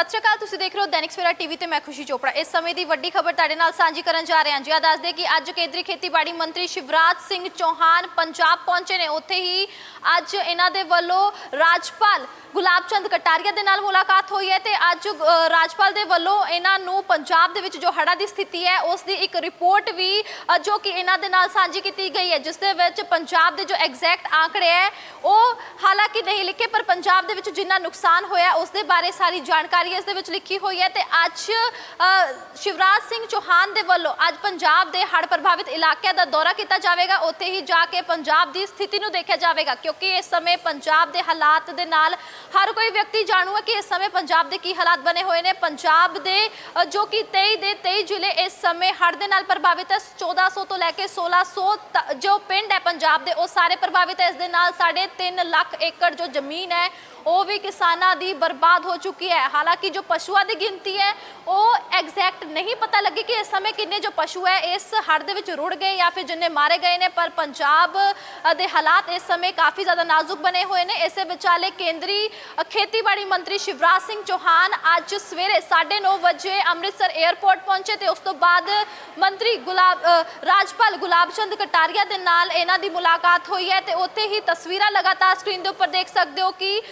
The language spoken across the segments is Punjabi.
ਸਤਿ ਸ਼੍ਰੀ ਅਕਾਲ ਤੁਸੀਂ ਦੇਖ ਰਹੇ ਹੋ ਦੈਨਿਕ ਸਵੇਰਾ ਟੀਵੀ ਤੇ ਮੈਂ ਖੁਸ਼ੀ ਚੋਪੜਾ। ਇਸ ਸਮੇਂ ਦੀ ਵੱਡੀ ਖਬਰ ਤੁਹਾਡੇ ਨਾਲ ਸਾਂਝੀ ਕਰਨ ਜਾ ਰਹੇ ਹਾਂ ਜੀ। ਆ ਦੱਸਦੇ ਕਿ ਅੱਜ ਕੇਂਦਰੀ ਖੇਤੀਬਾੜੀ ਮੰਤਰੀ ਸ਼ਿਵਰਾਜ ਸਿੰਘ ਚੌਹਾਨ ਪੰਜਾਬ ਪਹੁੰਚੇ ਨੇ। ਉੱਥੇ ਹੀ ਅੱਜ ਇਹਨਾਂ ਦੇ ਵੱਲੋਂ ਰਾਜਪਾਲ ਗੁਲਾਬ ਚੰਦ ਕਟਾਰੀਆ ਦੇ ਨਾਲ ਮੁਲਾਕਾਤ ਹੋਈ ਹੈ ਤੇ ਅੱਜ ਰਾਜਪਾਲ ਦੇ ਵੱਲੋਂ ਇਹਨਾਂ ਨੂੰ ਪੰਜਾਬ ਦੇ ਵਿੱਚ ਜੋ ਹੜ੍ਹਾਂ ਦੀ ਸਥਿਤੀ ਹੈ ਉਸ ਦੀ ਇੱਕ ਰਿਪੋਰਟ ਵੀ ਅ, ਜੋ ਕਿ ਇਹਨਾਂ ਦੇ ਨਾਲ ਸਾਂਝੀ ਕੀਤੀ ਗਈ ਹੈ ਜਿਸ ਦੇ ਵਿੱਚ ਪੰਜਾਬ ਦੇ ਜੋ ਐਗਜ਼ੈਕਟ ਆંકੜੇ ਹੈ ਉਹ ਹਾਲਾਂਕਿ ਨਹੀਂ ਲਿਖੇ ਪਰ ਪੰਜਾਬ ਦੇ ਵਿੱਚ ਜਿੰਨਾ ਨੁਕਸਾਨ ਹੋਇਆ ਉਸ ਦੇ ਬਾਰੇ ਸਾਰੀ ਜਾਣਕਾਰੀ ਇਸ ਦੇ ਵਿੱਚ ਲਿਖੀ ਹੋਈ ਹੈ ਤੇ ਅੱਜ ਸ਼ਿਵਰਾਜ ਸਿੰਘ ਚੌਹਾਨ ਦੇ ਵੱਲੋਂ ਅੱਜ ਪੰਜਾਬ ਦੇ ਹੜ੍ਹ ਪ੍ਰਭਾਵਿਤ ਇਲਾਕਿਆਂ ਦਾ ਦੌਰਾ ਕੀਤਾ ਜਾਵੇਗਾ, ਉੱਥੇ ਹੀ ਜਾ ਕੇ ਪੰਜਾਬ ਦੀ ਸਥਿਤੀ ਨੂੰ ਦੇਖਿਆ ਜਾਵੇਗਾ, ਕਿਉਂਕਿ ਇਸ ਸਮੇਂ ਪੰਜਾਬ ਦੇ ਹਾਲਾਤ ਦੇ ਨਾਲ ਹਰ ਕੋਈ ਵਿਅਕਤੀ ਜਾਣੂ ਹੈ ਕਿ ਇਸ ਸਮੇਂ ਪੰਜਾਬ ਦੇ ਕੀ ਹਾਲਾਤ ਬਣੇ ਹੋਏ ਨੇ। ਪੰਜਾਬ ਦੇ ਜੋ ਕਿ 23 ਦੇ 23 ਜ਼ਿਲ੍ਹੇ ਇਸ ਸਮੇਂ ਹੜ੍ਹ ਦੇ ਨਾਲ ਪ੍ਰਭਾਵਿਤ ਹੈ 1400 ਤੋਂ ਲੈ ਕੇ 1600 ਤ- ਜੋ ਪਿੰਡ ਹੈ ਪੰਜਾਬ ਦੇ, ਉਹ ਸਾਰੇ ਪ੍ਰਭਾਵਿਤ ਹੈ। ਇਸ ਦੇ ਨਾਲ ਸਾਢੇ 3 ਲੱਖ ਏਕੜ ਜੋ ਜ਼ਮੀਨ ਹੈ, ਉਹ ਵੀ ਕਿਸਾਨਾਂ ਦੀ ਬਰਬਾਦ ਹੋ ਚੁੱਕੀ ਹੈ। ਹਾਲਾਂਕਿ ਜੋ ਪਸ਼ੂਆਂ ਦੀ ਗਿਣਤੀ ਹੈ, ਉਹ ਐਗਜ਼ੈਕਟ ਨਹੀਂ ਪਤਾ ਲੱਗੀ ਕਿ ਇਸ ਸਮੇਂ ਕਿੰਨੇ ਜੋ ਪਸ਼ੂ ਹੈ, ਇਸ ਹੜ੍ਹ ਦੇ ਵਿੱਚ ਰੁੜ ਗਏ ਜਾਂ ਫਿਰ ਜਿੰਨੇ ਮਾਰੇ ਗਏ ਨੇ, ਪਰ ਪੰਜਾਬ ਦੇ ਹਾਲਾਤ ਇਸ ਸਮੇਂ ਕਾਫੀ ਜ਼ਿਆਦਾ ਨਾਜ਼ੁਕ ਬਣੇ ਹੋਏ ਨੇ। ਇਸੇ ਵਿਚਾਲੇ ਕੇਂਦਰੀ ਖੇਤੀਬਾੜੀ ਮੰਤਰੀ ਸ਼ਿਵਰਾਜ ਸਿੰਘ ਚੌਹਾਨ ਅੱਜ ਸਵੇਰੇ 9:30 ਵਜੇ ਅੰਮ੍ਰਿਤਸਰ 에ਅਰਪੋਰਟ ਪਹੁੰਚੇ ਤੇ ਉਸ ਤੋਂ ਬਾਅਦ ਮੰਤਰੀ ਗੁਲਾਬ ਰਾਜਪਾਲ ਗੁਲਾਬ ਚੰਦ ਕਟਾਰੀਆ ਦੇ ਨਾਲ ਇਹਨਾਂ ਦੀ ਮੁਲਾਕਾਤ ਹੋਈ ਹੈ ਤੇ ਉੱਥੇ ਹੀ ਤਸਵੀਰਾਂ ਲਗਾਤਾਰ ਸਕਰੀਨ ਦੇ ਉੱਪਰ ਦੇਖ ਸਕਦੇ ਹੋ ਕਿ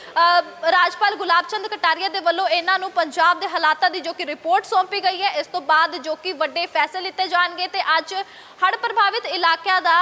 ਰਾਜਪਾਲ ਗੁਲਾਬ ਚੰਦ ਕਟਾਰੀਆ ਦੇ ਵੱਲੋਂ ਇਹਨਾਂ ਨੂੰ ਪੰਜਾਬ ਦੇ ਹਾਲਾਤਾਂ ਦੀ ਜੋ ਕਿ ਰਿਪੋਰਟ ਸੌਂਪੀ ਗਈ ਹੈ, ਇਸ ਤੋਂ ਬਾਅਦ ਜੋ ਕਿ ਵੱਡੇ ਫੈਸਲੇ ਲਿੱਤੇ ਜਾਣਗੇ ਤੇ ਅੱਜ ਹੜ੍ਹ ਪ੍ਰਭਾਵਿਤ ਇਲਾਕਿਆਂ ਦਾ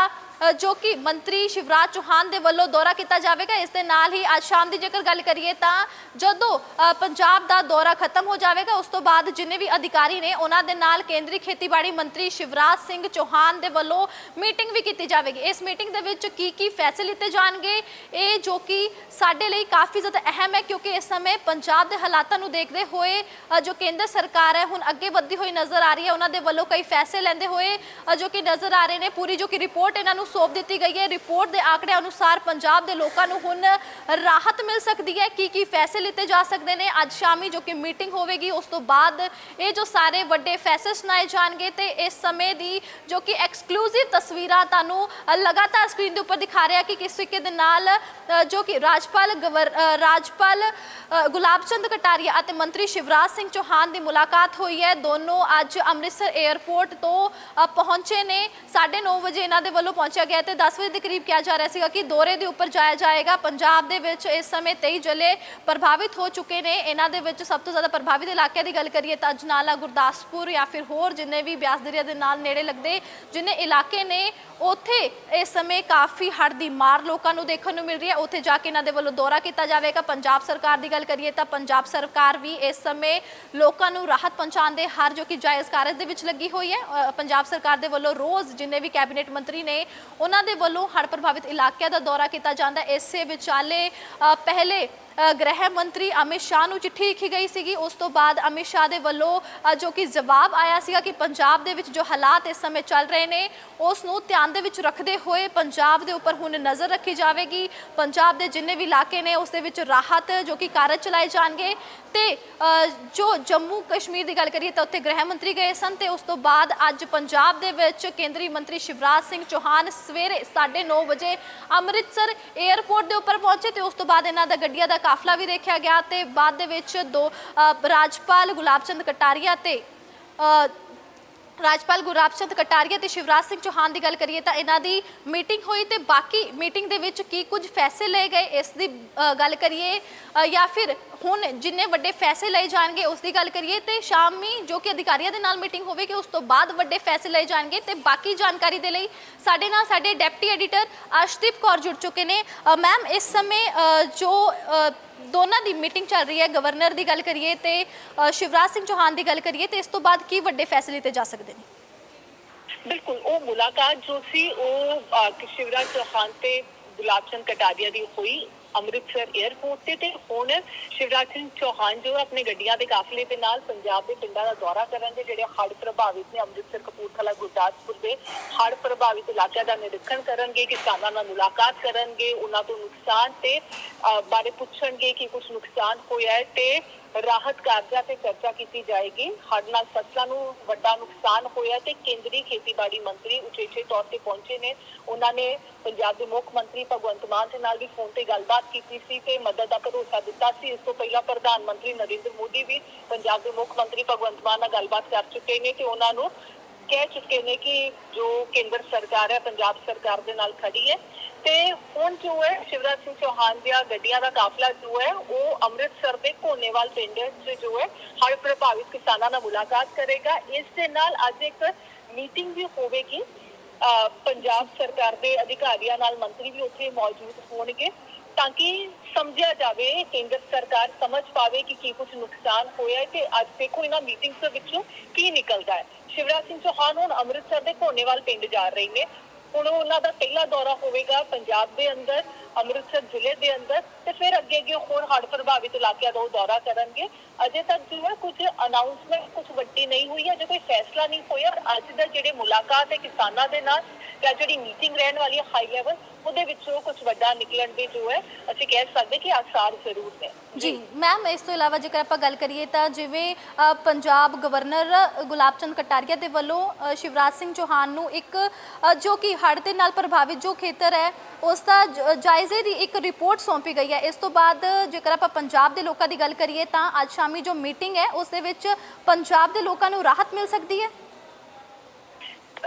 ਜੋ ਕਿ ਮੰਤਰੀ ਸ਼ਿਵਰਾਜ ਚੌਹਾਨ ਦੇ ਵੱਲੋਂ ਦੌਰਾ ਕੀਤਾ ਜਾਵੇਗਾ, ਇਸ ਦੇ ਨਾਲ ਹੀ ਅੱਜ ਸ਼ਾਮ ਦੀ ਜੇਕਰ ਗੱਲ ਕਰੀਏ ਤਾਂ ਜਦੋਂ ਪੰਜਾਬ ਦਾ ਦੌਰਾ ਖਤਮ ਹੋ ਜਾਵੇਗਾ, ਉਸ ਤੋਂ ਬਾਅਦ ਜਿੰਨੇ ਵੀ ਅਧਿਕਾਰੀ ਨੇ, ਉਹਨਾਂ ਦੇ ਨਾਲ ਕੇਂਦਰੀ ਖੇਤੀਬਾੜੀ ਮੰਤਰੀ ਸ਼ਿਵਰਾਜ ਸਿੰਘ ਚੌਹਾਨ ਦੇ ਵੱਲੋਂ ਮੀਟਿੰਗ ਵੀ ਕੀਤੀ ਜਾਵੇਗੀ। ਇਸ ਮੀਟਿੰਗ ਦੇ ਵਿੱਚ ਕੀ ਕੀ ਫੈਸਲੇ ਲਿੱਤੇ ਜਾਣਗੇ, ਇਹ ਜੋ ਕਿ ਸਾਡੇ ਲਈ ਕਾਫੀ ਜ਼ਿਆਦਾ ਅਹਿਮ ਹੈ, ਕਿਉਂਕਿ ਇਸ ਸਮੇਂ ਪੰਜਾਬ ਦੇ ਹਾਲਾਤਾਂ ਨੂੰ ਦੇਖਦੇ ਹੋਏ ਜੋ ਕੇਂਦਰ ਸਰਕਾਰ ਹੈ, ਹੁਣ ਅੱਗੇ ਵੱਧਦੀ ਹੋਈ ਨਜ਼ਰ ਆ ਰਹੀ ਹੈ, ਉਹਨਾਂ ਦੇ ਵੱਲੋਂ ਕਈ ਫੈਸਲੇ ਲੈਂਦੇ ਹੋਏ ਜੋ ਕਿ ਨਜ਼ਰ ਆ ਰਹੇ ਨੇ, ਪੂਰੀ ਜੋ ਕਿ ਰਿਪੋਰਟ ਇਹਨਾਂ ਨੂੰ ਸੌਂਪ ਦਿੱਤੀ ਗਈ ਹੈ। ਰਿਪੋਰਟ ਦੇ ਆંકੜਿਆਂ ਅਨੁਸਾਰ ਪੰਜਾਬ ਦੇ ਲੋਕਾਂ ਨੂੰ ਹੁਣ ਰਾਹਤ ਮਿਲ ਸਕਦੀ ਹੈ। ਕੀ ਕੀ ਫੈਸਲੇ ਲਿੱਤੇ ਜਾ ਸਕਦੇ ਨੇ? ਅੱਜ ਸ਼ਾਮੀ ਜੋ ਕਿ ਮੀਟਿੰਗ ਹੋਵੇਗੀ, ਉਸ ਤੋਂ ਬਾਅਦ ਇਹ ਜੋ ਸਾਰੇ ਵੱਡੇ ਫੈਸਲੇ ਸੁਣਾਏ ਜਾਣਗੇ ਤੇ ਇਸ ਸਮੇਂ ਦੀ ਜੋ ਕਿ ਐਕਸਕਲੂਸਿਵ ਤਸਵੀਰਾਂ ਤੁਹਾਨੂੰ ਲਗਾਤਾਰ ਸਕਰੀਨ ਦੇ ਉੱਪਰ ਦਿਖਾ ਰਿਹਾ ਕਿ ਕਿਸ ਤਰੀਕੇ ਦੇ ਨਾਲ ਜੋ ਕਿ ਰਾਜਪਾਲ ਗਵਰ- ਰਾਜਪਾਲ ਗੁਲਾਬ ਚੰਦ ਕਟਾਰੀਆ ਅਤੇ ਮੰਤਰੀ ਸ਼ਿਵਰਾਜ ਸਿੰਘ ਚੌਹਾਨ ਦੀ ਮੁਲਾਕਾਤ ਹੋਈ ਹੈ। ਦੋਨੋਂ ਅੱਜ ਅੰਮ੍ਰਿਤਸਰ 에ਅਰਪੋਰਟ ਤੋਂ ਪਹੁੰਚੇ ਨੇ। 9:30 ਵਜੇ ਇਹਨਾਂ ਦੇ ਵੱਲੋਂ ਪਹੁੰਚਿਆ ਗਿਆ ਤੇ 10 ਵਜੇ ਦੇ ਕਰੀਬ ਕਿਹਾ ਜਾ ਰਿਹਾ ਸੀਗਾ ਕਿ ਦੌਰੇ ਦੇ ਉੱਪਰ ਜਾਇਆ ਜਾਏਗਾ। ਪੰਜਾਬ ਦੇ ਵਿੱਚ ਇਸ ਸਮੇਂ 23 ਜ਼ਿਲ੍ਹੇ ਪ੍ਰਭਾਵਿਤ ਹੋ ਚੁੱਕੇ ਨੇ। ਇਹਨਾਂ ਦੇ ਵਿੱਚ ਸਭ ਤੋਂ ਜ਼ਿਆਦਾ ਪ੍ਰਭਾਵਿਤ ਇਲਾਕਿਆਂ ਦੀ ਗੱਲ ਕਰੀਏ ਤਾਂ ਅਜਨਾਲਾ, ਗੁਰਦਾਸਪੁਰ ਜਾਂ ਫਿਰ ਹੋਰ ਜਿੰਨੇ ਵੀ ਬਿਆਸ ਦਰਿਆ ਦੇ ਨਾਲ ਨੇੜੇ ਲੱਗਦੇ ਜਿੰਨੇ ਇਲਾਕੇ ਨੇ, ਉੱਥੇ ਇਸ ਸਮੇਂ ਕਾਫੀ ਹੜ੍ਹ ਦੀ ਮਾਰ ਲੋਕਾਂ ਨੂੰ ਦੇਖਣ ਨੂੰ ਮਿਲ ਰਹੀ ਹੈ। ਉੱਥੇ ਜਾ ਕੇ ਇਹਨਾਂ ਦੇ ਵੱਲੋਂ ਦੌਰਾ ਕੀਤਾ ਜਾਵੇਗਾ। ਪੰਜਾਬ ਸਰਕਾਰ ਦੀ ਗੱਲ ਕਰੀਏ ਤਾਂ ਪੰਜਾਬ ਸਰਕਾਰ ਵੀ ਇਸ ਸਮੇਂ ਲੋਕਾਂ ਨੂੰ ਰਾਹਤ ਪਹੁੰਚਾਉਣ ਦੇ ਹਰ ਜੋ ਕਿ ਜਾਇਜ਼ ਕਾਰਜ ਦੇ ਵਿੱਚ ਲੱਗੀ ਹੋਈ ਹੈ। ਪੰਜਾਬ ਸਰਕਾਰ ਦੇ ਵੱਲੋਂ ਰੋਜ਼ ਜਿੰਨੇ ਵੀ ਕੈਬਨਿਟ ਮੰਤਰੀ ਨੇ, ਉਹਨਾਂ ਦੇ ਵੱਲੋਂ ਹੜ੍ਹ ਪ੍ਰਭਾਵਿਤ ਇਲਾਕਿਆਂ ਦਾ ਦੌਰਾ ਕੀਤਾ ਜਾਂਦਾ। ਇਸੇ ਵਿਚਾਲੇ ਪਹਿਲੇ ਗ੍ਰਹਿ ਮੰਤਰੀ ਅਮਿਤ ਸ਼ਾਹ ਨੂੰ ਚਿੱਠੀ ਲਿਖੀ ਗਈ ਸੀਗੀ। ਉਸ ਤੋਂ ਬਾਅਦ ਅਮਿਤ ਸ਼ਾਹ ਦੇ ਵੱਲੋਂ ਜੋ ਕਿ ਜਵਾਬ ਆਇਆ ਸੀਗਾ ਕਿ ਪੰਜਾਬ ਦੇ ਵਿੱਚ ਜੋ ਹਾਲਾਤ ਇਸ ਸਮੇਂ ਚੱਲ ਰਹੇ ਨੇ, ਉਸ ਨੂੰ ਧਿਆਨ ਦੇ ਵਿੱਚ ਰੱਖਦੇ ਹੋਏ ਪੰਜਾਬ ਦੇ ਉੱਪਰ ਹੁਣ ਨਜ਼ਰ ਰੱਖੀ ਜਾਵੇਗੀ। ਪੰਜਾਬ ਦੇ ਜਿੰਨੇ ਵੀ ਇਲਾਕੇ ਨੇ, ਉਸ ਦੇ ਵਿੱਚ ਰਾਹਤ ਜੋ ਕਿ ਕਾਰਜ ਚਲਾਏ ਜਾਣਗੇ। ਤੇ ਜੋ ਜੰਮੂ ਕਸ਼ਮੀਰ ਦੀ ਗੱਲ ਕਰੀਏ ਤਾਂ ਉੱਥੇ ਗ੍ਰਹਿ ਮੰਤਰੀ ਗਏ ਸਨ ਤੇ ਉਸ ਤੋਂ ਬਾਅਦ ਅੱਜ ਪੰਜਾਬ ਦੇ ਵਿੱਚ ਕੇਂਦਰੀ ਮੰਤਰੀ ਸ਼ਿਵਰਾਜ ਸਿੰਘ ਚੌਹਾਨ ਸਵੇਰੇ 9:30 ਵਜੇ ਅੰਮ੍ਰਿਤਸਰ 에ਅਰਪੋਰਟ ਦੇ ਉੱਪਰ ਪਹੁੰਚੇ ਤੇ ਉਸ ਤੋਂ ਬਾਅਦ ਇਹਨਾਂ ਦਾ ਗੱਡੀਆਂ ਦਾ ਕਾਫਲਾ ਵੀ ਦੇਖਿਆ ਗਿਆ ਤੇ ਬਾਅਦ ਦੇ ਵਿੱਚ ਦੋ ਰਾਜਪਾਲ ਗੁਲਾਬ ਚੰਦ ਕਟਾਰੀਆ ਤੇ ਰਾਜਪਾਲ ਗੁਲਾਬ ਚੰਦ ਕਟਾਰੀਆ ਤੇ ਸ਼ਿਵਰਾਜ ਸਿੰਘ ਚੌਹਾਨ ਦੀ ਗੱਲ ਕਰੀਏ ਤਾਂ ਇਹਨਾਂ ਦੀ ਮੀਟਿੰਗ ਹੋਈ ਤੇ ਬਾਕੀ ਮੀਟਿੰਗ ਦੇ ਵਿੱਚ ਕੀ ਕੁਝ ਫੈਸਲੇ ਲਏ ਗਏ ਇਸ ਦੀ ਗੱਲ ਕਰੀਏ ਜਾਂ ਫਿਰ ਹੁਣ ਜਿੰਨੇ ਵੱਡੇ ਫੈਸਲੇ ਲਏ ਜਾਣਗੇ, ਉਸ ਦੀ ਗੱਲ ਕਰੀਏ ਤੇ ਸ਼ਾਮੀ ਜੋ ਕਿ ਅਧਿਕਾਰੀਆਂ ਦੇ ਨਾਲ ਮੀਟਿੰਗ ਹੋਵੇਗੀ, ਉਸ ਤੋਂ ਬਾਅਦ ਵੱਡੇ ਫੈਸਲੇ ਲਏ ਜਾਣਗੇ ਤੇ ਬਾਕੀ ਜਾਣਕਾਰੀ ਦੇ ਲਈ ਸਾਡੇ ਨਾਲ ਸਾਡੇ ਡਿਪਟੀ ਐਡੀਟਰ ਅਰਸ਼ਦੀਪ ਕੌਰ ਜੁੜ ਚੁੱਕੇ ਨੇ। ਮੈਮ, ਇਸ ਸਮੇਂ ਜੋ ਦੋਨਾਂ ਦੀ ਮੀਟਿੰਗ ਚੱਲ ਰਹੀ ਹੈ, ਗਵਰਨਰ ਦੀ ਗੱਲ ਕਰੀਏ ਤੇ ਸ਼ਿਵਰਾਜ ਸਿੰਘ ਚੌਹਾਨ ਦੀ ਗੱਲ ਕਰੀਏ ਤੇ ਇਸ ਤੋਂ ਬਾਅਦ ਕੀ ਵੱਡੇ ਫੈਸਲੇ ਲਿੱਤੇ ਜਾ ਸਕਦੇ ਨੇ? ਬਿਲਕੁਲ, ਉਹ ਮੁਲਾਕਾਤ ਜੋ ਸੀ, ਉਹ ਸ਼ਿਵਰਾਜ ਚੌਹਾਨ ਤੇ ਗੁਲਾਬ ਚੰਦ ਕਟਾਰੀਆ ਦੀ ਹੋਈ। ਅੰਮ੍ਰਿਤਸਰ 에ਅਰਪੋਰਟ ਤੇ ਤੇ ਹੁਣ ਸ਼ਿਵਰਾਜ ਸਿੰਘ ਚੌਹਾਨ ਜੋ ਆਪਣੇ ਗੱਡੀਆਂ ਦੇ ਕਾਫਲੇ ਦੇ ਨਾਲ ਪੰਜਾਬ ਦੇ ਪਿੰਡਾਂ ਦਾ ਦੌਰਾ ਕਰਨਗੇ ਜਿਹੜੇ ਹੜ੍ਹ ਪ੍ਰਭਾਵਿਤ ਨੇ ਅੰਮ੍ਰਿਤਸਰ, ਕਪੂਰਥਲਾ, ਗੁਰਦਾਸਪੁਰ ਦੇ ਹੜ੍ਹ ਪ੍ਰਭਾਵਿਤ ਇਲਾਕਿਆਂ ਦਾ ਨਿਰੀਖਣ ਕਰਨਗੇ, ਕਿਸਾਨਾਂ ਨਾਲ ਮੁਲਾਕਾਤ ਕਰਨਗੇ, ਉਹਨਾਂ ਤੋਂ ਨੁਕਸਾਨ ਤੇ ਬਾਰੇ ਪੁੱਛਣਗੇ ਕਿ ਕੁਝ ਨੁਕਸਾਨ ਹੋਇਆ ਹੈ ਤੇ ਰਾਹਤ ਕਾਰਜਾਂ ਤੇ ਚਰਚਾ ਕੀਤੀ ਜਾਏਗੀ। ਹੜ੍ਹ ਨਾਲ ਫਸਲਾਂ ਨੂੰ ਵੱਡਾ ਨੁਕਸਾਨ ਹੋਇਆ ਤੇ ਕੇਂਦਰੀ ਖੇਤੀਬਾੜੀ ਮੰਤਰੀ ਉਚੇਚੇ ਤੌਰ ਤੇ ਪਹੁੰਚੇ ਨੇ। ਉਹਨਾਂ ਨੇ ਪੰਜਾਬ ਦੇ ਮੁੱਖ ਮੰਤਰੀ ਭਗਵੰਤ ਮਾਨ ਦੇ ਨਾਲ ਵੀ ਫੋਨ ਤੇ ਗੱਲਬਾਤ ਕੀਤੀ ਸੀ ਤੇ ਮਦਦ ਦਾ ਭਰੋਸਾ ਦਿੱਤਾ ਸੀ। ਇਸ ਤੋਂ ਪਹਿਲਾਂ ਪ੍ਰਧਾਨ ਮੰਤਰੀ ਨਰਿੰਦਰ ਮੋਦੀ ਵੀ ਪੰਜਾਬ ਦੇ ਮੁੱਖ ਮੰਤਰੀ ਭਗਵੰਤ ਮਾਨ ਨਾਲ ਗੱਲਬਾਤ ਕਰ ਚੁੱਕੇ ਨੇ ਤੇ ਉਹਨਾਂ ਨੂੰ ਕਹਿ ਚੁੱਕੇ ਨੇ ਕਿ ਜੋ ਕੇਂਦਰ ਸਰਕਾਰ ਹੈ, ਪੰਜਾਬ ਸਰਕਾਰ ਦੇ ਨਾਲ ਖੜੀ ਹੈ ਤੇ ਹੁਣ ਜੋ ਹੈ, ਸ਼ਿਵਰਾਜ ਸਿੰਘ ਚੌਹਾਨ ਦੀਆਂ ਗੱਡੀਆਂ ਦਾ ਕਾਫਲਾ ਜੋ ਹੈ, ਉਹ ਅੰਮ੍ਰਿਤਸਰ ਦੇ ਕੋਨੇਵਾਲ ਪਿੰਡ 'ਚ ਜੋ ਹੈ, ਹੜ੍ਹ ਪ੍ਰਭਾਵਿਤ ਕਿਸਾਨਾਂ ਨਾਲ ਮੁਲਾਕਾਤ ਕਰੇਗਾ। ਇਸ ਦੇ ਨਾਲ ਅੱਜ ਇੱਕ ਮੀਟਿੰਗ ਵੀ ਹੋਵੇਗੀ। ਪੰਜਾਬ ਸਰਕਾਰ ਦੇ ਅਧਿਕਾਰੀਆਂ ਨਾਲ ਮੰਤਰੀ ਵੀ ਉੱਥੇ ਮੌਜੂਦ ਹੋਣਗੇ। ਤਾਂ ਕਿ ਸਮਝਿਆ ਜਾਵੇ, ਕੇਂਦਰ ਸਰਕਾਰ ਸਮਝ ਪਾਵੇ ਕਿ ਕੀ ਕੁਝ ਨੁਕਸਾਨ ਹੋਇਆ ਹੈ ਤੇ ਅੱਜ ਦੇਖੋ ਇਹਨਾਂ ਮੀਟਿੰਗਸ ਦੇ ਵਿੱਚੋਂ ਕੀ ਨਿਕਲਦਾ ਹੈ। ਸ਼ਿਵਰਾਜ ਸਿੰਘ ਚੌਹਾਨ ਹੁਣ ਅੰਮ੍ਰਿਤਸਰ ਦੇ ਕੋਨੇਵਾਲ ਪਿੰਡ ਜਾ ਰਹੇ ਨੇ। ਹੁਣ ਉਹਨਾਂ ਦਾ ਪਹਿਲਾ ਦੌਰਾ ਹੋਵੇਗਾ ਪੰਜਾਬ ਦੇ ਅੰਦਰ। ਅੰਮ੍ਰਿਤਸਰ ਜ਼ਿਲ੍ਹੇ ਦੇ ਅੰਦਰ ਤੇ ਫਿਰ ਅੱਗੇ ਅੱਗੇ ਹੋਰ ਹੜ੍ਹ ਪ੍ਰਭਾਵਿਤ ਇਲਾਕਿਆਂ ਦਾ ਉਹ ਦੌਰਾ ਕਰਨਗੇ। ਅਜੇ ਤੱਕ ਜੋ ਹੈ ਕੁਝ ਅਨਾਉਂਸਮੈਂਟ ਕੁਝ ਵੱਡੀ ਨਹੀਂ ਹੋਈ ਹੈ ਅਜੇ ਕੋਈ ਫੈਸਲਾ ਨਹੀਂ ਹੋਇਆ। ਅੱਜ ਦਾ ਜਿਹੜੇ ਮੁਲਾਕਾਤ ਹੈ ਕਿਸਾਨਾਂ ਦੇ ਨਾਲ ਜਾਂ ਜਿਹੜੀ ਮੀਟਿੰਗ ਰਹਿਣ ਵਾਲੀ ਹੈ ਹਾਈ ਲੈਵਲ ਉਹਦੇ ਵਿੱਚੋਂ ਕੁਝ ਵੱਡਾ ਨਿਕਲਣ ਦੇ ਜੋ ਹੈ ਅਸੀਂ ਕਹਿ ਸਕਦੇ ਕਿ ਆਸਾਰ ਜ਼ਰੂਰ ਨੇ ਜੀ ਮੈਮ ਇਸ ਤੋਂ ਇਲਾਵਾ ਜੇਕਰ ਆਪਾਂ ਗੱਲ ਕਰੀਏ ਤਾਂ ਜਿਵੇਂ ਪੰਜਾਬ ਗਵਰਨਰ ਗੁਲਾਬ ਚੰਦ ਕਟਾਰੀਆ ਦੇ ਵੱਲੋਂ ਸ਼ਿਵਰਾਜ ਸਿੰਘ ਚੌਹਾਨ ਨੂੰ ਇੱਕ ਜੋ ਕਿ ਹੜ੍ਹ ਦੇ ਨਾਲ ਪ੍ਰਭਾਵਿਤ ਜੋ ਖੇਤਰ ਹੈ, ਉਸ ਦਾ ਜ- ਜਾਇਜ਼ੇ ਦੀ ਇੱਕ ਰਿਪੋਰਟ ਸੌਂਪੀ ਗਈ ਹੈ। ਇਸ ਤੋਂ ਬਾਅਦ ਜੇਕਰ ਆਪਾਂ ਪੰਜਾਬ ਦੇ ਲੋਕਾਂ ਦੀ ਗੱਲ ਕਰੀਏ ਤਾਂ ਅੱਜ ਸ਼ਾਮੀ ਜੋ ਮੀਟਿੰਗ ਹੈ, ਉਸ ਦੇ ਵਿੱਚ ਪੰਜਾਬ ਦੇ ਲੋਕਾਂ ਨੂੰ ਰਾਹਤ ਮਿਲ ਸਕਦੀ ਹੈ?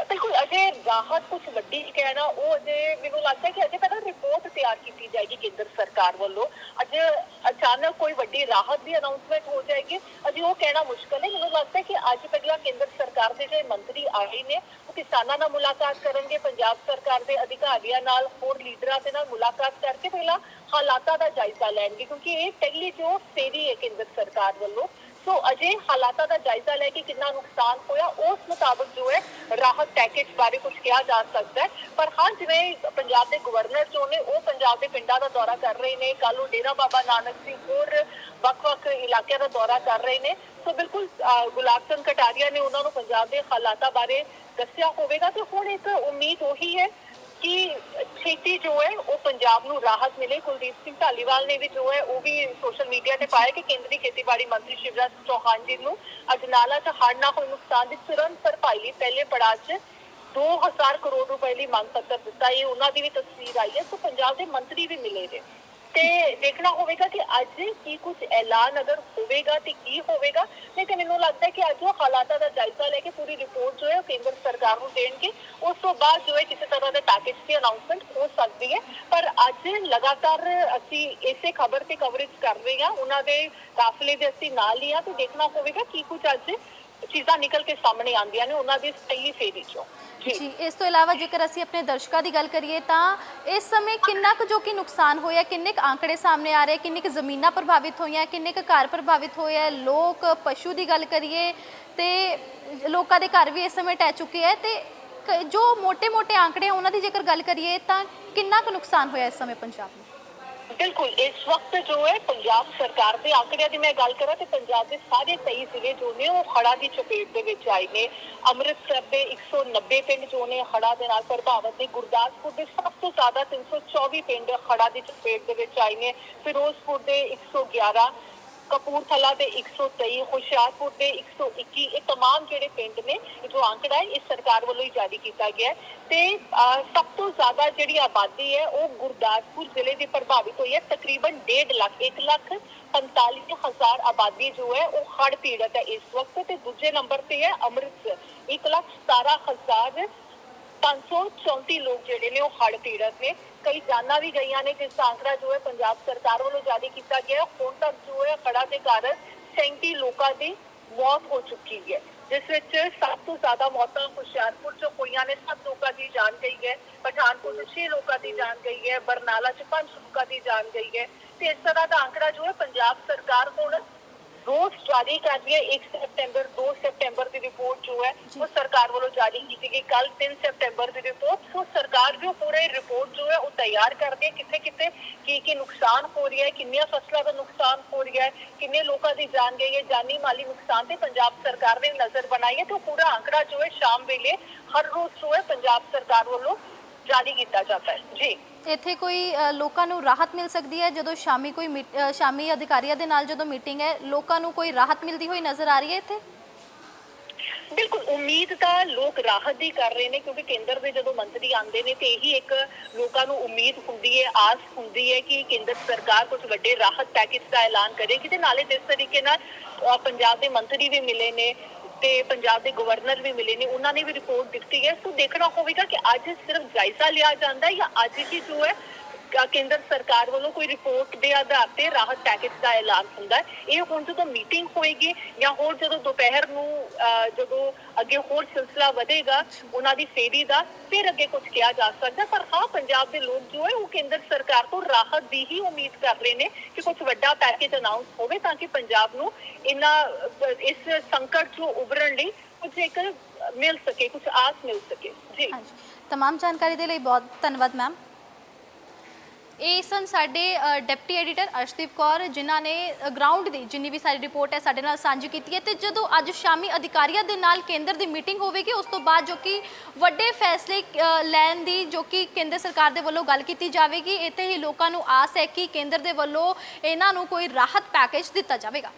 ਬਿਲਕੁਲ, ਅਜੇ ਰਾਹਤ ਕੁਝ ਵੱਡੀ ਕਹਿਣਾ ਉਹ ਅਜੇ ਮੈਨੂੰ ਲੱਗਦਾ ਕਿ ਅਜੇ ਪਹਿਲਾਂ ਰਿਪੋਰਟ ਤਿਆਰ ਕੀਤੀ ਜਾਏਗੀ ਕੇਂਦਰ ਸਰਕਾਰ ਵੱਲੋਂ। ਅਜੇ ਅਚਾਨਕ ਕੋਈ ਵੱਡੀ ਰਾਹਤ ਦੀ ਅਨਾਉਂਸਮੈਂਟ ਹੋ ਜਾਏਗੀ। ਅਜੇ ਉਹ ਕਹਿਣਾ ਮੁਸ਼ਕਲ ਹੈ। ਮੈਨੂੰ ਲੱਗਦਾ ਕਿ ਅੱਜ ਪਹਿਲਾਂ ਕੇਂਦਰ ਸਰਕਾਰ ਦੇ ਜਿਹੜੇ ਮੰਤਰੀ ਆਏ ਨੇ, ਉਹ ਕਿਸਾਨਾਂ ਨਾਲ ਮੁਲਾਕਾਤ ਕਰਨਗੇ, ਪੰਜਾਬ ਸਰਕਾਰ ਦੇ ਅਧਿਕਾਰੀਆਂ ਨਾਲ, ਹੋਰ ਲੀਡਰਾਂ ਦੇ ਨਾਲ ਮੁਲਾਕਾਤ ਕਰਕੇ ਪਹਿਲਾਂ ਹਾਲਾਤਾਂ ਦਾ ਜਾਇਜ਼ਾ ਲੈਣਗੇ, ਕਿਉਂਕਿ ਇਹ ਪਹਿਲੀ ਜੋ ਫੇਰੀ ਹੈ ਕੇਂਦਰ ਸਰਕਾਰ ਵੱਲੋਂ। ਸੋ ਅਜੇ ਹਾਲਾਤਾਂ ਦਾ ਜਾਇਜ਼ਾ ਲੈ ਕੇ ਕਿੰਨਾ ਨੁਕਸਾਨ ਹੋਇਆ, ਉਸ ਮੁਤਾਬਕ ਜੋ ਹੈ, ਰਾਹਤ ਪੈਕੇਜ ਬਾਰੇ ਕੁਝ ਕਿਹਾ ਜਾ ਸਕਦਾ ਹੈ। ਪਰ ਹਾਂ, ਜਿਵੇਂ ਪੰਜਾਬ ਦੇ ਗਵਰਨਰ ਜੋ ਨੇ, ਉਹ ਪੰਜਾਬ ਦੇ ਪਿੰਡਾਂ ਦਾ ਦੌਰਾ ਕਰ ਰਹੇ ਨੇ। ਕੱਲ੍ਹ ਨੂੰ ਡੇਰਾ ਬਾਬਾ ਨਾਨਕ ਸਿੰਘ ਹੋਰ ਵੱਖ-ਵੱਖ ਇਲਾਕਿਆਂ ਦਾ ਦੌਰਾ ਕਰ ਰਹੇ ਨੇ। ਸੋ ਬਿਲਕੁਲ ਗੁਲਾਬ ਚੰਦ ਕਟਾਰੀਆ ਨੇ ਉਹਨਾਂ ਨੂੰ ਪੰਜਾਬ ਦੇ ਹਾਲਾਤਾਂ ਬਾਰੇ ਦੱਸਿਆ ਹੋਵੇਗਾ ਤੇ ਹੁਣ ਇੱਕ ਉਮੀਦ ਉਹੀ ਹੈ ਕਿ ਛੇਤੀ ਜੋ ਹੈ, ਉਹ ਪੰਜਾਬ ਨੂੰ ਰਾਹਤ ਮਿਲੇ। ਕੁਲਦੀਪ ਸਿੰਘ ਢਾਲੀਵਾਲ ਨੇ ਵੀ ਜੋ ਹੈ, ਉਹ ਵੀ ਸੋਸ਼ਲ ਮੀਡੀਆ ਤੇ ਪਾਇਆ ਕਿ ਕੇਂਦਰੀ ਖੇਤੀਬਾੜੀ ਮੰਤਰੀ ਸ਼ਿਵਰਾਜ ਸਿੰਘ ਚੌਹਾਨ ਜੀ ਨੂੰ ਅਜਨਾਲਾ ਚ ਹੜ੍ਹ ਨਾਲ ਹੋਏ ਨੁਕਸਾਨ ਦੀ ਤੁਰੰਤ ਭਰਪਾਈ ਲਈ ਪਹਿਲੇ ਪੜਾਅ 'ਚ 2000 ਕਰੋੜ ਰੁਪਏ ਦੀ ਮੰਗ ਪੱਤਰ ਦਿੱਤਾ। ਇਹ ਉਹਨਾਂ ਦੀ ਵੀ ਤਸਵੀਰ ਆਈ ਹੈ। ਸੋ ਪੰਜਾਬ ਦੇ ਮੰਤਰੀ ਵੀ ਮਿਲੇ ਨੇ। ਤੇ ਦੇਖਣਾ ਹੋਵੇਗਾ ਕਿ ਅੱਜ ਕੀ ਕੁਝ ਐਲਾਨ ਅਗਰ ਹੋਵੇਗਾ ਤੇ ਕੀ ਹੋਵੇਗਾ। ਨਹੀਂ ਤੇ ਮੈਨੂੰ ਲੱਗਦਾ ਕਿ ਅੱਜ ਉਹ ਹਾਲਾਤਾਂ ਦਾ ਜਾਇਜ਼ਾ ਲੈ ਕੇ ਪੂਰੀ ਰਿਪੋਰਟ ਜੋ ਹੈ ਉਹ ਕੇਂਦਰ ਸਰਕਾਰ ਨੂੰ ਦੇਣਗੇ। ਉਸ ਤੋਂ ਬਾਅਦ ਜੋ ਹੈ ਕਿਸੇ ਤਰ੍ਹਾਂ ਦੇ ਪੈਕੇਜ ਦੀ ਅਨਾਉਂਸਮੈਂਟ ਹੋ ਸਕਦੀ ਹੈ। ਪਰ ਅੱਜ ਲਗਾਤਾਰ ਅਸੀਂ ਇਸੇ ਖਬਰ ਤੇ ਕਵਰੇਜ ਕਰ ਰਹੇ ਹਾਂ। ਉਹਨਾਂ ਦੇ ਕਾਫਲੇ ਦੇ ਅਸੀਂ ਨਾਲ ਹੀ ਆ ਤੇ ਦੇਖਣਾ ਹੋਵੇਗਾ ਕੀ ਕੁਝ ਅੱਜ ਚੀਜ਼ਾਂ ਨਿਕਲ ਕੇ ਸਾਹਮਣੇ ਆਉਂਦੀਆਂ ਨੇ, ਉਹਨਾਂ ਦੀ ਸਹੀ ਫੇਰੀ ਚੋਂ। ਜੀ। ਇਸ ਤੋਂ ਇਲਾਵਾ ਜੇਕਰ ਅਸੀਂ ਆਪਣੇ ਦਰਸ਼ਕਾਂ ਦੀ ਗੱਲ ਕਰੀਏ ਤਾਂ ਇਸ ਸਮੇਂ ਕਿੰਨਾ ਕੁ ਜੋ ਕਿ ਨੁਕਸਾਨ ਹੋਇਆ, ਕਿੰਨੇ ਕੁ ਆંકੜੇ ਸਾਹਮਣੇ ਆ ਰਹੇ, ਕਿੰਨੇ ਕੁ ਜ਼ਮੀਨਾਂ ਪ੍ਰਭਾਵਿਤ ਹੋਈਆਂ, ਕਿੰਨੇ ਕੁ ਘਰ ਪ੍ਰਭਾਵਿਤ ਹੋਏ ਆ, ਲੋਕ, ਪਸ਼ੂ ਦੀ ਗੱਲ ਕਰੀਏ ਤੇ ਲੋਕਾਂ ਦੇ ਘਰ ਵੀ ਇਸ ਸਮੇਂ ਟਹਿ ਚੁੱਕੇ ਹੈ ਤੇ ਜੋ ਮੋٹے-ਮੋٹے ਆંકੜੇ ਉਹਨਾਂ ਦੀ ਜੇਕਰ ਗੱਲ ਕਰੀਏ ਤਾਂ ਕਿੰਨਾ ਕੁ ਨੁਕਸਾਨ ਹੋਇਆ ਇਸ ਸਮੇਂ ਪੰਜਾਬ ਨੂੰ? ਬਿਲਕੁਲ, ਇਸ ਵਕਤ ਜੋ ਹੈ ਪੰਜਾਬ ਸਰਕਾਰ ਦੇ ਆંકੜਿਆਂ ਦੀ ਮੈਂ ਗੱਲ ਕਰਾਂ ਤੇ ਪੰਜਾਬ ਦੇ ਸਾਰੇ 23 ਜ਼ਿਲ੍ਹੇ ਜੋ ਨੇ ਉਹ ਹੜ੍ਹਾਂ ਦੀ ਚਪੇਟ ਦੇ ਵਿੱਚ ਆਏ ਨੇ। ਅੰਮ੍ਰਿਤਸਰ ਦੇ 190 ਪਿੰਡ ਜੋ ਨੇ ਹੜ੍ਹਾਂ ਦੇ ਨਾਲ ਪ੍ਰਭਾਵਿਤ ਨੇ। ਗੁਰਦਾਸਪੁਰ ਦੇ ਸਭ ਤੋਂ ਜ਼ਿਆਦਾ 324 ਪਿੰਡ ਹੜ੍ਹਾਂ ਦੀ ਚਪੇਟ ਦੇ ਵਿੱਚ ਆਏ ਨੇ। ਫਿਰੋਜ਼ਪੁਰ ਦੇ 111 ਕਪੂਰਥਲਾ ਦੇ 123 ਹੁਸ਼ਿਆਰਪੁਰ ਦੇ 121 ਇਹ ਤਮਾਮ ਜਿਹੜੇ ਪਿੰਡ ਨੇ, ਜੋ ਅੰਕੜਾ ਹੈ ਇਹ ਸਰਕਾਰ ਵੱਲੋਂ ਹੀ ਜਾਰੀ ਕੀਤਾ ਗਿਆ ਤੇ ਸਭ ਤੋਂ ਜ਼ਿਆਦਾ ਜਿਹੜੀ ਆਬਾਦੀ ਹੈ, ਉਹ ਗੁਰਦਾਸਪੁਰ ਜ਼ਿਲ੍ਹੇ ਦੀ ਪ੍ਰਭਾਵਿਤ ਹੋਈ ਹੈ। ਤਕਰੀਬਨ 1.5 ਲੱਖ 1 ਲੱਖ 45000 ਆਬਾਦੀ ਜੋ ਹੈ, ਉਹ ਹੜ੍ਹ ਪੀੜਤ ਹੈ ਇਸ ਵਕਤ। ਤੇ ਦੂਜੇ ਨੰਬਰ ਤੇ ਹੈ, ਅੰਮ੍ਰਿਤਸਰ 1 ਲੱਖ 17000 534 ਲੋਕ ਜਿਹੜੇ ਨੇ ਉਹ ਹੜ੍ਹ ਪੀੜਤ ਨੇ। ਕਈ ਜਾਨਾਂ ਵੀ ਗਈਆਂ ਨੇ ਜਿਸ ਦਾ ਆંકੜਾ ਜੋ ਹੈ ਪੰਜਾਬ ਸਰਕਾਰ ਵੱਲੋਂ ਜਾਰੀ ਕੀਤਾ ਗਿਆ ਹੁਣ ਤੱਕ ਜੋ ਹੈ ਹੜ੍ਹਾਂ ਦੇ ਕਾਰਨ 37 ਲੋਕਾਂ ਦੀ ਮੌਤ ਹੋ ਚੁੱਕੀ ਹੈ। ਜਿਸ ਵਿੱਚ ਸਭ ਤੋਂ ਜ਼ਿਆਦਾ ਮੌਤਾਂ ਹੁਸ਼ਿਆਰਪੁਰ ਚ ਹੋਈਆਂ ਨੇ। ਸੱਤ ਲੋਕਾਂ ਦੀ ਜਾਨ ਗਈ ਹੈ। ਪਠਾਨਕੋਟ ਚ 6 ਲੋਕਾਂ ਦੀ ਜਾਨ ਗਈ ਹੈ। ਬਰਨਾਲਾ ਚ 5 ਲੋਕਾਂ ਦੀ ਜਾਨ ਗਈ ਹੈ। ਤੇ ਇਸ ਤਰ੍ਹਾਂ ਦਾ ਆંકੜਾ ਜੋ ਹੈ ਪੰਜਾਬ ਸਰਕਾਰ ਹੁਣ ਰੋਜ਼ ਜਾਰੀ ਕਰ ਰਹੀ ਹੈ। 1 ਸਤੰਬਰ 2 ਸਤੰਬਰ ਦੀ ਰਿਪੋਰਟ ਜੋ ਹੈ ਉਹ ਸਰਕਾਰ ਵੱਲੋਂ ਜਾਰੀ ਕੀਤੀ ਗਈ। ਕੱਲ 3 ਸਤੰਬਰ ਦੀ ਰਿਪੋਰਟ। ਸੋ ਸਰਕਾਰ ਜੋ ਪੂਰੇ ਰਿਪੋਰਟ ਜੋ ਹੈ ਉਹ ਤਿਆਰ ਕਰਦੀ ਹੈ। ਕਿੱਥੇ ਕਿੱਥੇ ਕੀ ਕੀ ਨੁਕਸਾਨ ਹੋ ਰਿਹਾ ਹੈ ਕਿੰਨੀਆਂ ਫਸਲਾਂ ਦਾ ਨੁਕਸਾਨ ਹੋ ਰਿਹਾ ਹੈ ਕਿੰਨੇ ਲੋਕਾਂ ਦੀ ਜਾਨ ਗਈ ਹੈ ਜਾਨੀ ਮਾਲੀ ਨੁਕਸਾਨ ਤੇ ਪੰਜਾਬ ਸਰਕਾਰ ਨੇ ਨਜ਼ਰ ਬਣਾਈ ਹੈ ਤੇ ਉਹ ਪੂਰਾ ਆંકੜਾ ਜੋ ਹੈ ਸ਼ਾਮ ਵੇਲੇ ਹਰ ਰੋਜ਼ ਜੋ ਹੈ ਪੰਜਾਬ ਸਰਕਾਰ ਵੱਲੋਂ ਜਾਰੀ ਕੀਤਾ ਜਾਂਦਾ ਹੈ। ਜੀ। ਇੱਥੇ ਕੋਈ ਲੋਕਾਂ ਨੂੰ ਰਾਹਤ ਮਿਲ ਸਕਦੀ ਹੈ? ਜਦੋਂ ਸ਼ਾਮੀ ਕੋਈ ਸ਼ਾਮੀ ਅਧਿਕਾਰੀਆਂ ਦੇ ਨਾਲ ਜਦੋਂ ਮੀਟਿੰਗ ਹੈ, ਲੋਕਾਂ ਨੂੰ ਕੋਈ ਰਾਹਤ ਮਿਲਦੀ ਹੋਈ ਨਜ਼ਰ ਆ ਰਹੀ ਹੈ ਇੱਥੇ? ਬਿਲਕੁਲ, ਉਮੀਦ ਤਾਂ ਲੋਕ ਰਾਹਤ ਦੀ ਕਰ ਰਹੇ ਨੇ ਕਿਉਂਕਿ ਕੇਂਦਰ ਦੇ ਜਦੋਂ ਮੰਤਰੀ ਆਉਂਦੇ ਨੇ ਤੇ ਇਹੀ ਇੱਕ ਲੋਕਾਂ ਨੂੰ ਉਮੀਦ ਹੁੰਦੀ ਹੈ, ਆਸ ਹੁੰਦੀ ਹੈ ਕਿ ਕੇਂਦਰ ਸਰਕਾਰ ਕੁਝ ਵੱਡੇ ਰਾਹਤ ਪੈਕੇਜ ਦਾ ਐਲਾਨ ਕਰੇਗੀ ਤੇ ਨਾਲੇ ਜਿਸ ਤਰੀਕੇ ਨਾਲ ਪੰਜਾਬ ਦੇ ਮੰਤਰੀ ਵੀ ਮਿਲੇ ਨੇ ਤੇ ਪੰਜਾਬ ਦੇ ਗਵਰਨਰ ਵੀ ਮਿਲੇ ਨੇ, ਉਹਨਾਂ ਨੇ ਵੀ ਰਿਪੋਰਟ ਦਿੱਤੀ ਹੈ। ਸੋ ਦੇਖਣਾ ਹੋਵੇਗਾ ਕਿ ਅੱਜ ਸਿਰਫ ਜਾਇਜ਼ਾ ਲਿਆ ਜਾਂਦਾ ਹੈ ਜਾਂ ਅੱਜ ਹੀ ਜੋ ਹੈ ਕੇਂਦਰ ਸਰਕਾਰ ਵੱਲੋਂ ਕੋਈ ਰਿਪੋਰਟ ਦੇ ਆਧਾਰ ਤੇ ਰਾਹਤ ਪੈਕੇਜ ਦਾ ਐਲਾਨ ਹੁੰਦਾ ਹੈ। ਇਹ ਹੁਣ ਜਦੋਂ ਮੀਟਿੰਗ ਹੋਏਗੀ ਜਾਂ ਹੋਰ ਜਦੋਂ ਦੁਪਹਿਰ ਨੂੰ ਜਦੋਂ ਅੱਗੇ ਹੋਰ ਸਿਲਸਿਲਾ ਵਧੇਗਾ, ਉਹਨਾਂ ਦੀ ਫੇਰੀ ਦਾ ਫਿਰ ਅੱਗੇ ਕੁਝ ਕਿਹਾ ਜਾ ਸਕਦਾ ਪਰ ਹਾਂ, ਪੰਜਾਬ ਦੇ ਲੋਕ ਜੋ ਹੈ, ਉਹ ਕੇਂਦਰ ਸਰਕਾਰ ਤੋਂ ਰਾਹਤ ਦੀ ਹੀ ਉਮੀਦ ਕਰ ਰਹੇ ਨੇ ਕਿ ਕੁਝ ਵੱਡਾ ਪੈਕੇਜ ਅਨਾਉਂਸ ਹੋਵੇ ਤਾਂ ਕਿ ਪੰਜਾਬ ਨੂੰ ਇਹਨਾਂ, ਇਸ ਸੰਕਟ ਤੋਂ ਉਭਰਨ ਲਈ ਕੁਝ ਇੱਕ ਮਿਲ ਸਕੇ, ਕੁਝ ਆਸ ਮਿਲ ਸਕੇ। ਜੀ। ਤਮਾਮ ਜਾਣਕਾਰੀ ਦੇ ਲਈ ਬਹੁਤ ਧੰਨਵਾਦ ਮੈਮ ਇਹ ਸਨ ਸਾਡੇ ਡਿਪਟੀ ਐਡੀਟਰ ਅਰਸ਼ਦੀਪ ਕੌਰ, ਜਿਨ੍ਹਾਂ ਨੇ ਗਰਾਊਂਡ ਦੀ ਜਿੰਨੀ ਵੀ ਸਾਰੀ ਰਿਪੋਰਟ ਹੈ ਸਾਡੇ ਨਾਲ ਸਾਂਝੀ ਕੀਤੀ ਹੈ। ਤੇ ਜਦੋਂ ਅੱਜ ਸ਼ਾਮੀ ਅਧਿਕਾਰੀਆਂ ਦੇ ਨਾਲ ਕੇਂਦਰ ਦੀ ਮੀਟਿੰਗ ਹੋਵੇਗੀ, ਉਸ ਤੋਂ ਬਾਅਦ ਜੋ ਕਿ ਵੱਡੇ ਫੈਸਲੇ ਲੈਣ ਦੀ ਜੋ ਕਿ ਕੇਂਦਰ ਸਰਕਾਰ ਦੇ ਵੱਲੋਂ ਗੱਲ ਕੀਤੀ ਜਾਵੇਗੀ, ਇੱਥੇ ਹੀ ਲੋਕਾਂ ਨੂੰ ਆਸ ਹੈ ਕਿ ਕੇਂਦਰ ਦੇ ਵੱਲੋਂ ਇਹਨਾਂ ਨੂੰ ਕੋਈ ਰਾਹਤ ਪੈਕੇਜ ਦਿੱਤਾ ਜਾਵੇਗਾ।